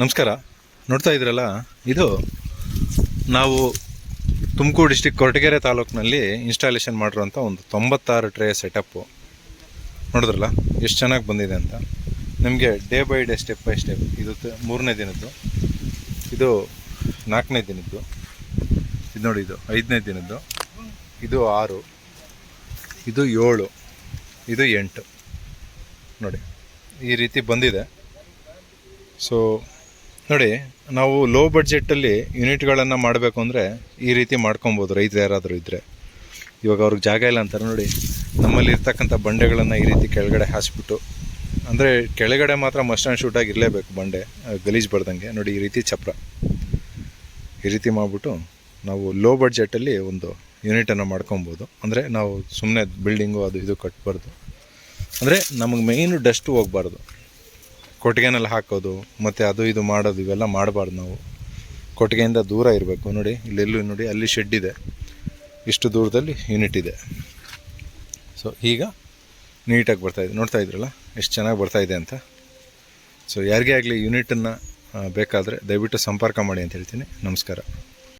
ನಮಸ್ಕಾರ. ನೋಡ್ತಾ ಇದ್ರಲ್ಲ? ಇದು ನಾವು ತುಮಕೂರು ಡಿಸ್ಟಿಕ್ ಕೊರಟಗೆರೆ ತಾಲೂಕಿನಲ್ಲಿ ಇನ್ಸ್ಟಾಲೇಷನ್ ಮಾಡಿರೋಂಥ ಒಂದು ತೊಂಬತ್ತಾರು ಟ್ರೇ ಸೆಟಪ್ಪು. ನೋಡಿದ್ರಲ್ಲ? ಎಷ್ಟು ಚೆನ್ನಾಗಿ ಬಂದಿದೆ ಅಂತ. ನಿಮಗೆ day by day, step by step ಇದು ಮೂರನೇ ದಿನದ್ದು. ಇದು ನಾಲ್ಕನೇ ದಿನದ್ದು. ಇದು ನೋಡಿ, ಇದು ಐದನೇ ದಿನದ್ದು. ಇದು ಆರು. ಇದು ಏಳು. ಇದು ಎಂಟು. ನೋಡಿ, ಈ ರೀತಿ ಬಂದಿದೆ. ಸೊ ನೋಡಿ, ನಾವು ಲೋ ಬಡ್ಜೆಟಲ್ಲಿ ಯೂನಿಟ್ಗಳನ್ನು ಮಾಡಬೇಕು ಅಂದರೆ ಈ ರೀತಿ ಮಾಡ್ಕೊಬೋದು ರೈತ ಯಾರಾದರೂ ಇದ್ದರೆ ಇವಾಗ ಅವ್ರಿಗೆ ಜಾಗ ಇಲ್ಲ ಅಂತಾರೆ ನೋಡಿ, ನಮ್ಮಲ್ಲಿ ಇರ್ತಕ್ಕಂಥ ಬಂಡೆಗಳನ್ನು ಈ ರೀತಿ ಕೆಳಗಡೆ ಹಾಸ್ಬಿಟ್ಟು, ಅಂದರೆ ಕೆಳಗಡೆ ಮಾತ್ರ ಮಸ್ಟ್ ಆ್ಯಂಡ್ ಶೂಟಾಗಿ ಇರಲೇಬೇಕು ಬಂಡೆ ಗಲೀಜು ಬರ್ದಂಗೆ. ನೋಡಿ, ಈ ರೀತಿ ಚಪ್ರ. ಈ ರೀತಿ ಮಾಡಿಬಿಟ್ಟು ನಾವು ಲೋ ಬಡ್ಜೆಟಲ್ಲಿ ಒಂದು ಯೂನಿಟನ್ನು ಮಾಡ್ಕೊಬೋದು. ಅಂದರೆ ನಾವು ಸುಮ್ಮನೆ ಬಿಲ್ಡಿಂಗು ಅದು ಇದು ಕಟ್ಬಾರ್ದು. ಅಂದರೆ ನಮಗೆ ಮೇಯ್ನು ಡಸ್ಟು ಹೋಗ್ಬಾರ್ದು. ಕೊಟ್ಟಿಗೆನಲ್ಲಿ ಹಾಕೋದು, ಮತ್ತು ಅದು ಇದು ಮಾಡೋದು, ಇವೆಲ್ಲ ಮಾಡಬಾರ್ದು ನಾವು. ಕೊಟ್ಟಿಗೆಯಿಂದ ದೂರ ಇರಬೇಕು ನೋಡಿ ಇಲ್ಲೆಲ್ಲೂ ನೋಡಿ, ಅಲ್ಲಿ ಶೆಡ್ ಇದೆ. ಇಷ್ಟು ದೂರದಲ್ಲಿ ಯೂನಿಟ್ ಇದೆ. ಸೊ ಈಗ ನೀಟಾಗಿ ಬರ್ತಾಯಿದೆ ನೋಡ್ತಾ ಇದ್ರಲ್ಲ, ಎಷ್ಟು ಚೆನ್ನಾಗಿ ಬರ್ತಾಯಿದೆ ಅಂತ. ಸೊ ಯಾರಿಗೇ ಆಗಲಿ ಯೂನಿಟನ್ನು ಬೇಕಾದರೆ ದಯವಿಟ್ಟು ಸಂಪರ್ಕ ಮಾಡಿ ಅಂತ ಹೇಳ್ತೀನಿ. ನಮಸ್ಕಾರ.